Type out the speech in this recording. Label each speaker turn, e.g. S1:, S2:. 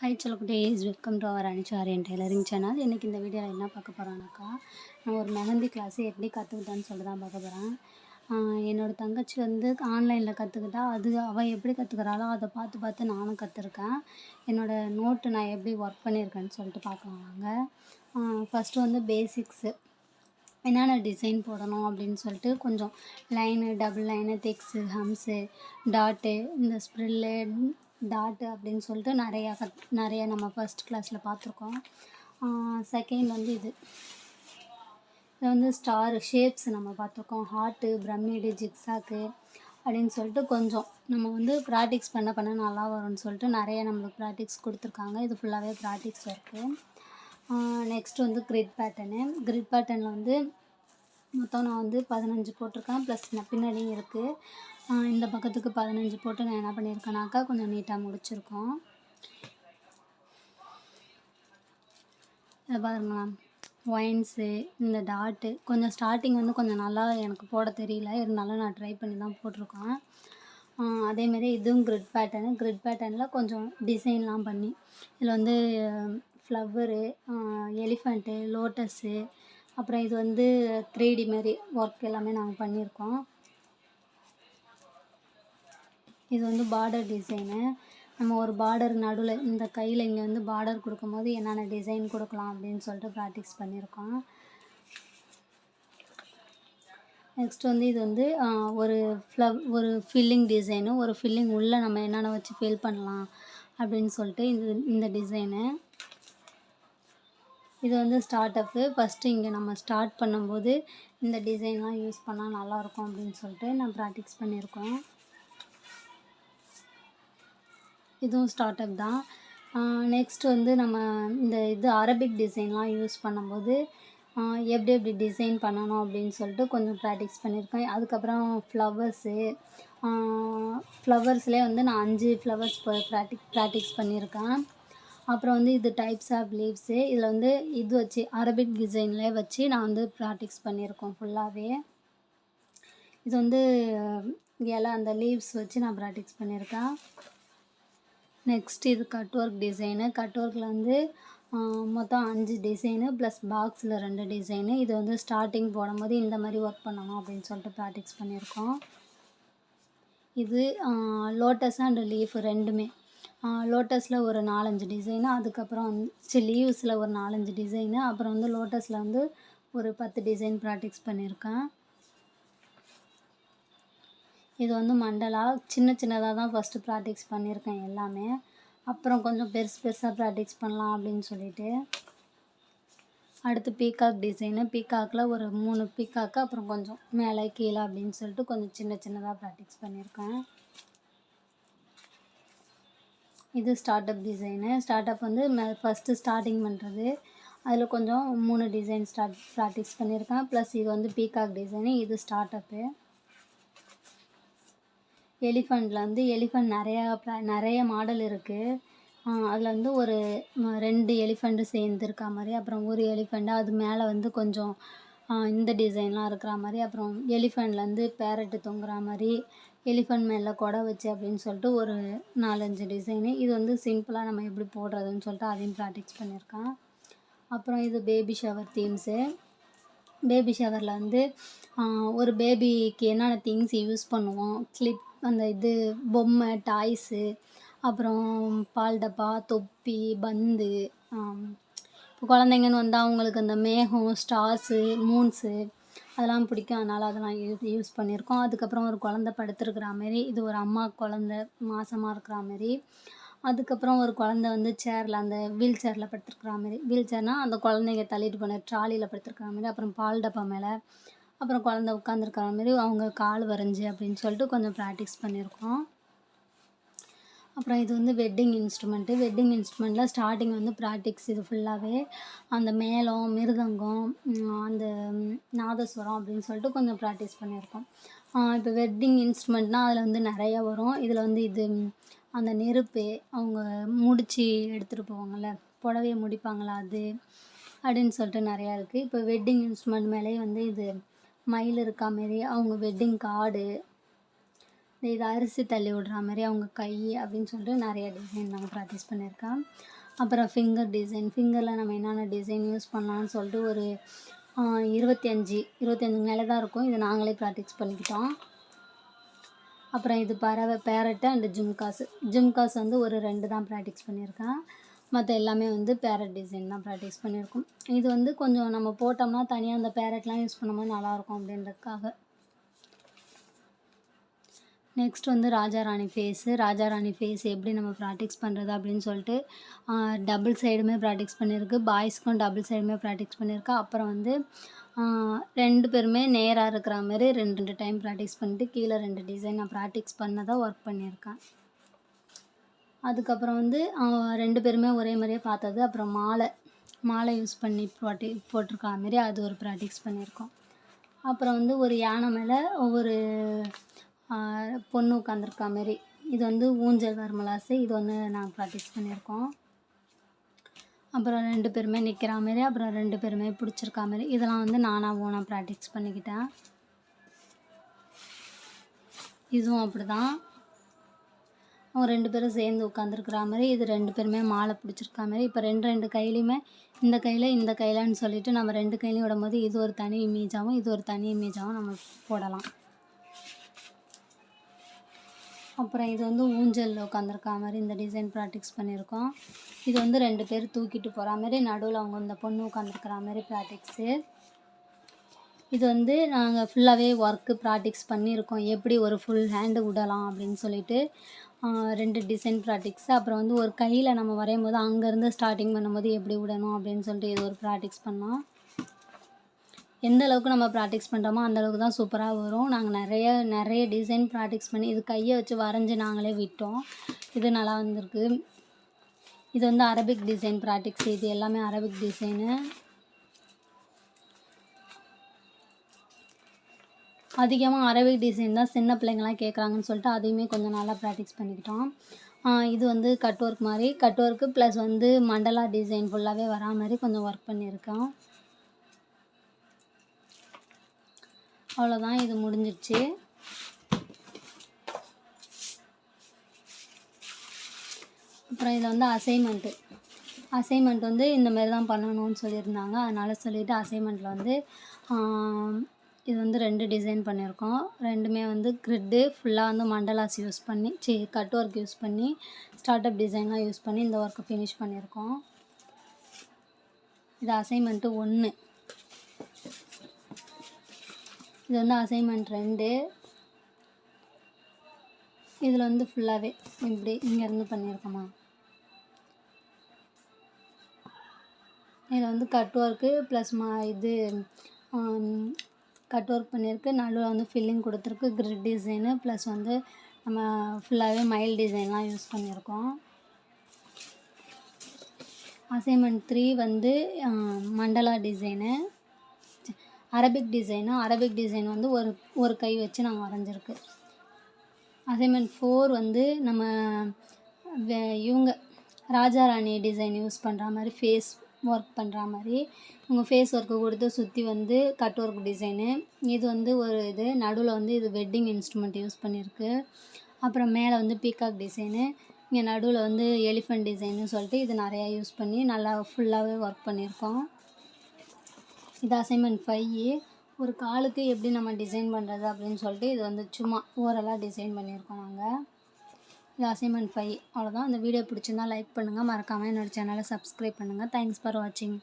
S1: Hi dears welcome to our அனிச்சாரியன் tailoring channel இன்றைக்கி இந்த வீடியோவில் என்ன பார்க்க போகிறோன்னாக்கா நான் ஒரு மெஹந்தி கிளாஸு எப்படி கற்றுக்கிட்டான்னு சொல்லிட்டு தான் பார்க்க போகிறேன் என்னோடய தங்கச்சி வந்து ஆன்லைனில் கற்றுக்கிட்டா அது அவள் எப்படி கற்றுக்கிறாளோ அதை பார்த்து பார்த்து நானும் கற்றுருக்கேன் என்னோடய நோட்டு நான் எப்படி ஒர்க் பண்ணியிருக்கேன்னு சொல்லிட்டு பார்க்கலாம் வாங்க. ஃபஸ்ட்டு வந்து பேசிக்ஸு என்னென்ன டிசைன் போடணும் அப்படின்னு சொல்லிட்டு கொஞ்சம் லைனு டபுள் லைனு தெக்ஸு ஹம்ஸு டாட்டு இந்த ஸ்ப்ரில்லு டாட்டு அப்படின்னு சொல்லிட்டு நிறையா கத் நிறைய நம்ம ஃபஸ்ட் கிளாஸில் பார்த்துருக்கோம். செகண்ட் வந்து இது. இது வந்து ஸ்டார் ஷேப்ஸ் நம்ம பார்த்துருக்கோம். ஹார்ட்டு பிரமிடு ஜிக்ஸாக்கு அப்படின்னு சொல்லிட்டு கொஞ்சம் நம்ம வந்து ப்ராக்டிக்ஸ் பண்ண பண்ண நல்லா வரும்னு சொல்லிட்டு நிறைய நம்மளுக்கு ப்ராக்டிக்ஸ் கொடுத்துருக்காங்க. இது ஃபுல்லாகவே ப்ராக்டிக்ஸ் இருக்குது நெக்ஸ்ட் வந்து கிரிட் பேட்டர்னு கிரிட் பேட்டர்னில் வந்து மொத்தம் நான் வந்து பதினஞ்சு போட்டிருக்கேன். ப்ளஸ் பின்னாடியும் இருக்குது இந்த பக்கத்துக்கு பதினஞ்சு போட்டு நான் என்ன பண்ணியிருக்கேனாக்கா கொஞ்சம் நீட்டாக முடிச்சிருக்கோம். இதை பாருங்களேன் ஒயின்ஸு இந்த டாட்டு கொஞ்சம் ஸ்டார்டிங் வந்து கொஞ்சம் நல்லா எனக்கு போட தெரியல. இருந்தாலும் நான் ட்ரை பண்ணி தான் போட்டிருக்கேன் அதேமாரி இதுவும் கிரிட் பேட்டர்னு கிரிட் பேட்டர்னில் கொஞ்சம் டிசைன்லாம் பண்ணி. இதில் வந்து ஃப்ளவரு எலிஃபண்ட்டு லோட்டஸு அப்புறம் இது வந்து த்ரீ டி மாரி ஒர்க் எல்லாமே நாங்கள் பண்ணியிருக்கோம். இது வந்து பார்டர் டிசைனு நம்ம ஒரு பார்டர் நடுவில் இந்த கையில் இங்கே வந்து பார்டர் கொடுக்கும்போது என்னென்ன டிசைன் கொடுக்கலாம் அப்படின்னு சொல்லிட்டு ப்ராக்டிஸ் பண்ணியிருக்கோம். நெக்ஸ்ட் வந்து இது வந்து ஒரு ஃப்ளவ் ஒரு ஃபில்லிங் டிசைனு ஒரு ஃபில்லிங் உள்ளே நம்ம என்னென்ன வச்சு ஃபில் பண்ணலாம் அப்படின்னு சொல்லிட்டு இது இந்த டிசைனு இது வந்து ஸ்டார்ட் அப்பு ஃபஸ்ட்டு இங்கே நம்ம ஸ்டார்ட் பண்ணும்போது இந்த டிசைன்லாம் யூஸ் பண்ணால் நல்லாயிருக்கும் அப்படின்னு சொல்லிட்டு நான் ப்ராக்டிஸ் பண்ணியிருக்கோம். இதுவும் ஸ்டார்ட் அப் தான் நெக்ஸ்ட் வந்து நம்ம இந்த இது அரபிக் டிசைன்லாம் யூஸ் பண்ணும்போது எப்படி எப்படி டிசைன் பண்ணணும் அப்படின்னு சொல்லிட்டு கொஞ்சம் ப்ராக்டிஸ் பண்ணியிருக்கேன். அதுக்கப்புறம் ஃப்ளவர்ஸு ஃப்ளவர்ஸ்லேயே வந்து நான் அஞ்சு ஃப்ளவர்ஸ் ப்ராக்டிக் ப்ராக்டிஸ் பண்ணியிருக்கேன். அப்புறம் வந்து இது டைப்ஸ் ஆஃப் லீவ்ஸு இதில் வந்து இது வச்சு அரபிக் டிசைன்லேயே வச்சு நான் வந்து ப்ராக்டிஸ் பண்ணியிருக்கோம் ஃபுல்லாகவே இது வந்து இலை அந்த லீவ்ஸ் வச்சு நான் ப்ராக்டிக்ஸ் பண்ணியிருக்கேன். நெக்ஸ்ட் இது கட் ஒர்க் டிசைனு கட் ஒர்க்கில் வந்து மொத்தம் அஞ்சு டிசைனு ப்ளஸ் பாக்ஸில் ரெண்டு டிசைனு இது வந்து ஸ்டார்டிங் போடும்போது இந்த மாதிரி ஒர்க் பண்ணணும் அப்படின்னு சொல்லிட்டு ப்ராக்டிஸ் பண்ணியிருக்கோம். இது லோட்டஸ் அண்ட் லீஃப் ரெண்டுமே. லோட்டஸில் ஒரு நாலஞ்சு டிசைனு அதுக்கப்புறம் வந்து லீவ்ஸில் ஒரு நாலஞ்சு டிசைனு அப்புறம் வந்து லோட்டஸில் வந்து ஒரு பத்து டிசைன் ப்ராக்டிஸ் பண்ணியிருக்கேன். இது வந்து மண்டலா சின்ன சின்னதாக தான் ஃபஸ்ட்டு ப்ராக்டிஸ் பண்ணியிருக்கேன் எல்லாமே. அப்புறம் கொஞ்சம் பெருசு பெருசாக ப்ராக்டிஸ் பண்ணலாம் அப்படின்னு சொல்லிட்டு. அடுத்து பீகாக் டிசைனு பீகாக்கில் ஒரு மூணு பீகாக்கு அப்புறம் கொஞ்சம் மேலே கீழே அப்படின்னு சொல்லிட்டு கொஞ்சம் சின்ன சின்னதாக ப்ராக்டிஸ் பண்ணியிருக்கேன். இது start up design start up வந்து ஃபஸ்ட்டு ஸ்டார்டிங் பண்ணுறது அதில் கொஞ்சம் மூணு டிசைன் ஸ்டார்ட் ப்ராக்டிஸ் பண்ணியிருக்கேன் ப்ளஸ் இது வந்து பீகாக் டிசைனு இது ஸ்டார்ட் அப்பு எலிஃபண்ட்டில் வந்து எலிஃபண்ட் நிறையா நிறைய மாடல் இருக்குது அதில் வந்து ஒரு ரெண்டு எலிஃபண்ட்டு சேர்ந்துருக்கா மாதிரி அப்புறம் ஒரு எலிஃபண்ட்டு அது மேலே வந்து கொஞ்சம் இந்த டிசைன்லாம் இருக்கிற மாதிரி அப்புறம் எலிஃபண்ட்லேருந்து பேரட்டு தொங்குற மாதிரி எலிஃபண்ட் மேலே கொடை வச்சு அப்படின்னு சொல்லிட்டு ஒரு நாலஞ்சு டிசைனு இது வந்து சிம்பிளாக நம்ம எப்படி போடுறதுன்னு சொல்லிட்டு அதையும் ப்ராக்டிஸ் பண்ணியிருக்கேன். அப்புறம் இது பேபி ஷவர் தீம்ஸு பேபி ஷவரில் வந்து ஒரு பேபிக்கு என்னென்ன திங்ஸ் யூஸ் பண்ணுவோம்? கிளிப் அந்த இது பொம்மை டாய்ஸு அப்புறம் பால் டப்பா தொப்பி பந்து இப்போ குழந்தைங்கன்னு வந்தால் அவங்களுக்கு அந்த மேகம் ஸ்டார்ஸு மூன்ஸு அதெல்லாம் பிடிக்கும். அதனால் அதெல்லாம் யூ யூஸ் பண்ணியிருக்கோம். அதுக்கப்புறம் ஒரு குழந்த படுத்துருக்கிற மாரி இது ஒரு அம்மா குழந்த மாசமாக இருக்கிற மாரி. அதுக்கப்புறம் ஒரு குழந்த வந்து சேரில் அந்த வீல் சேரில் படுத்துருக்கிற மாரி. வீல் சேர்னால் அந்த குழந்தைங்க தள்ளிட்டு போன ட்ராலியில் படுத்துருக்கிற மாரி அப்புறம் பால் டப்பா மேலே அப்புறம் குழந்த உட்காந்துருக்கிற மாரி அவங்க கால் வரைஞ்சி அப்படின்னு சொல்லிட்டு கொஞ்சம் ப்ராக்டிஸ் பண்ணியிருக்கோம். அப்புறம் இது வந்து வெட்டிங் இன்ஸ்ட்ருமெண்ட்டு வெட்டிங் இன்ஸ்ட்ருமெண்ட்டில் ஸ்டார்டிங் வந்து ப்ராக்டிக்ஸ் இது ஃபுல்லாகவே அந்த மேளம் மிருதங்கம் அந்த நாதஸ்வரம் அப்படின்னு சொல்லிட்டு கொஞ்சம் ப்ராக்டிஸ் பண்ணியிருக்கோம். இப்போ வெட்டிங் இன்ஸ்ட்ருமெண்ட்னால் அதில் வந்து நிறைய வரும். இதில் வந்து இது அந்த நெருப்பு அவங்க முடித்து எடுத்துகிட்டு போவாங்கள்ல புடவைய முடிப்பாங்களா அது அப்படின்னு சொல்லிட்டு நிறையா இருக்குது இப்போ வெட்டிங் இன்ஸ்ட்ருமெண்ட் மேலேயே வந்து இது மயில் இருக்கா மாரி அவங்க வெட்டிங் கார்டு இது அரிசி தள்ளி விடுற மாதிரி அவங்க கை அப்படின்னு சொல்லிட்டு நிறைய டிசைன் நாங்கள் ப்ராக்டிஸ் பண்ணியிருக்கேன் அப்புறம் ஃபிங்கர் டிசைன் ஃபிங்கரில் நம்ம என்னென்ன டிசைன் யூஸ் பண்ணலாம்னு சொல்லிட்டு ஒரு இருபத்தி அஞ்சு மேலே தான் இருக்கும். இது நாங்களே ப்ராக்டிஸ் பண்ணிக்கிட்டோம். அப்புறம் இது பறவை பேரட்டு அண்டு ஜும்காஸ் ஜும்காஸ் வந்து ஒரு ரெண்டு தான் ப்ராக்டிஸ் பண்ணியிருக்கேன் மற்ற எல்லாமே வந்து பேரட் டிசைன் தான் ப்ராக்டிஸ் பண்ணியிருக்கோம். இது வந்து கொஞ்சம் நம்ம போட்டோம்னா தனியாக அந்த பேரட்லாம் யூஸ் பண்ணும்போது நல்லாயிருக்கும் அப்படின்றதுக்காக. நெக்ஸ்ட் வந்து ராஜா ராணி ஃபேஸு ராஜா ராணி ஃபேஸ் எப்படி நம்ம ப்ராக்டிஸ் பண்ணுறது அப்படின்னு சொல்லிட்டு டபுள் சைடுமே ப்ராக்டிக்ஸ் பண்ணியிருக்கு. பாய்ஸ்க்கும் டபுள் சைடுமே ப்ராக்டிஸ் பண்ணியிருக்கு. அப்புறம் வந்து ரெண்டு பேருமே நேராக இருக்கிற மாதிரி ரெண்டு ரெண்டு டைம் ப்ராக்டிஸ் பண்ணிட்டு கீழே ரெண்டு டிசைன் நான் ப்ராக்டிக்ஸ் பண்ணதாக ஒர்க் பண்ணியிருக்கேன். அதுக்கப்புறம் வந்து ரெண்டு பேருமே ஒரே மாதிரியே பார்த்தது. அப்புறம் மாலை மாலை யூஸ் பண்ணி போட்டி போட்டிருக்கா மாரி அது ஒரு ப்ராக்டிக்ஸ் பண்ணியிருக்கோம். அப்புறம் வந்து ஒரு யானை மேலே ஒவ்வொரு பொண்ணு உட்காந்துருக்கா மாரி. இது வந்து ஊஞ்சல் வர்மலாசு இது ஒன்று நாங்கள் ப்ராக்டிஸ் பண்ணியிருக்கோம். அப்புறம் ரெண்டு பேருமே நிற்கிற மாரி அப்புறம் ரெண்டு பேருமே பிடிச்சிருக்கா மாரி. இதெல்லாம் வந்து நானாக ஓனாக ப்ராக்டிஸ் பண்ணிக்கிட்டேன். இதுவும் அப்படி தான் அவங்க ரெண்டு பேரும் சேர்ந்து உட்காந்துருக்குற மாதிரி இது ரெண்டு பேருமே மாலை பிடிச்சிருக்கா மாதிரி இப்போ ரெண்டு ரெண்டு கையிலையுமே இந்த கையில் இந்த கையிலன்னு சொல்லிட்டு நம்ம ரெண்டு கையிலையும் விடும்போது இது ஒரு தனி இமேஜாகவும் இது ஒரு தனி இமேஜாகவும் நம்ம போடலாம். அப்புறம் இது வந்து ஊஞ்சலில் உட்காந்துருக்கா மாதிரி இந்த டிசைன் ப்ராக்டிக்ஸ் பண்ணியிருக்கோம். இது வந்து ரெண்டு பேர் தூக்கிட்டு போகிற மாதிரி நடுவில் அவங்க இந்த பொண்ணு உட்காந்துருக்குற மாதிரி ப்ராக்டிக்ஸு இது வந்து நாங்கள் ஃபுல்லாகவே ஒர்க்கு ப்ராக்டிக்ஸ் பண்ணியிருக்கோம். எப்படி ஒரு ஃபுல் ஹேண்டு விடலாம் அப்படின்னு சொல்லிட்டு ரெண்டு டிசைன் ப்ராக்டிக்ஸ் அப்புறம் வந்து ஒரு கையில் நம்ம வரையும் போது அங்கேருந்து ஸ்டார்டிங் பண்ணும்போது எப்படி விடணும் அப்படின்னு சொல்லிட்டு இது ஒரு ப்ராக்டிக்ஸ் பண்ணோம். எந்த அளவுக்கு நம்ம ப்ராக்டிஸ் பண்ணுறோமோ அந்தளவுக்கு தான் சூப்பராக வரும். நாங்கள் நிறைய நிறைய டிசைன் ப்ராக்டிஸ் பண்ணி இது கையை வச்சு வரைஞ்சி நாங்களே விட்டோம். இது நல்லா வந்திருக்கு. இது வந்து அரபிக் டிசைன் ப்ராக்டிக்ஸ் இது எல்லாமே அரபிக் டிசைனு அதிகமாக அரபிக் டிசைன் தான் சின்ன பிள்ளைங்களாம் கேட்குறாங்கன்னு சொல்லிட்டு அதையுமே கொஞ்சம் நல்லா ப்ராக்டிஸ் பண்ணிக்கிட்டோம். இது வந்து கட் ஒர்க் மாதிரி. கட் ஒர்க்கு ப்ளஸ் வந்து மண்டலா டிசைன் ஃபுல்லாகவே வரா மாதிரி கொஞ்சம் ஒர்க் பண்ணியிருக்கோம். அவ்வளோதான் இது முடிஞ்சிடுச்சு அப்புறம் இதில் வந்து அசைன்மெண்ட்டு அசைன்மெண்ட் வந்து இந்த மாதிரி தான் பண்ணணும்னு சொல்லியிருந்தாங்க. அதனால் சொல்லிவிட்டு அசைன்மெண்ட்டில் வந்து இது வந்து ரெண்டு டிசைன் பண்ணியிருக்கோம். ரெண்டுமே வந்து க்ரிட்டு ஃபுல்லாக வந்து மண்டலாஸ் யூஸ் பண்ணி சி கட் ஒர்க் யூஸ் பண்ணி ஸ்டார்ட் அப் டிசைன்லாம் யூஸ் பண்ணி இந்த ஒர்க்கை ஃபினிஷ் பண்ணியிருக்கோம். இது அசைன்மெண்ட்டு ஒன்று இது வந்து அசைன்மெண்ட் ரெண்டு. இதில் வந்து ஃபுல்லாகவே இப்படி இங்கேருந்து பண்ணியிருக்கோமா? இதில் வந்து கட் ஒர்க்கு ப்ளஸ் மா இது கட் ஒர்க் பண்ணியிருக்கு. நடுவில் வந்து ஃபில்லிங் கொடுத்துருக்கு. கிரிட் டிசைனு ப்ளஸ் வந்து நம்ம ஃபுல்லாகவே மயில் டிசைன்லாம் யூஸ் பண்ணியிருக்கோம். அசைன்மெண்ட் த்ரீ வந்து mandala design Arabic design Arabic design வந்து ஒரு ஒரு கை வச்சு நாங்கள் வரைஞ்சிருக்கு. அசைன்மெண்ட் ஃபோர் வந்து நம்ம வே இவங்க ராஜா ராணி டிசைன் யூஸ் பண்ணுற மாதிரி ஃபேஸ் ஒர்க் பண்ணுற மாதிரி இவங்க ஃபேஸ் ஒர்க்கு கொடுத்து சுற்றி வந்து கட் ஒர்க் டிசைனு இது வந்து ஒரு இது நடுவில் வந்து இது வெட்டிங் இன்ஸ்ட்ருமெண்ட் யூஸ் பண்ணியிருக்கு அப்புறம் மேலே வந்து பீகாக் டிசைனு இங்கே நடுவில் வந்து எலிஃபண்ட் டிசைன்னு சொல்லிட்டு இது நிறையா யூஸ் பண்ணி நல்லா ஃபுல்லாகவே ஒர்க் பண்ணியிருக்கோம். இது அசைன்மெண்ட் ஃபைவ் ஒரு காலுக்கு எப்படி நம்ம டிசைன் பண்ணுறது அப்படின்னு சொல்லிட்டு இது வந்து சும்மா ஓரலாக டிசைன் பண்ணியிருக்கோம் நாங்கள் இது அசைன்மெண்ட் ஃபைவ் அவ்வளோதான் இந்த வீடியோ பிடிச்சிருந்தா லைக் பண்ணுங்கள் மறக்காமல் என்னோடய சேனலை சப்ஸ்கிரைப் பண்ணுங்கள் தேங்க்ஸ் ஃபார் வாட்சிங்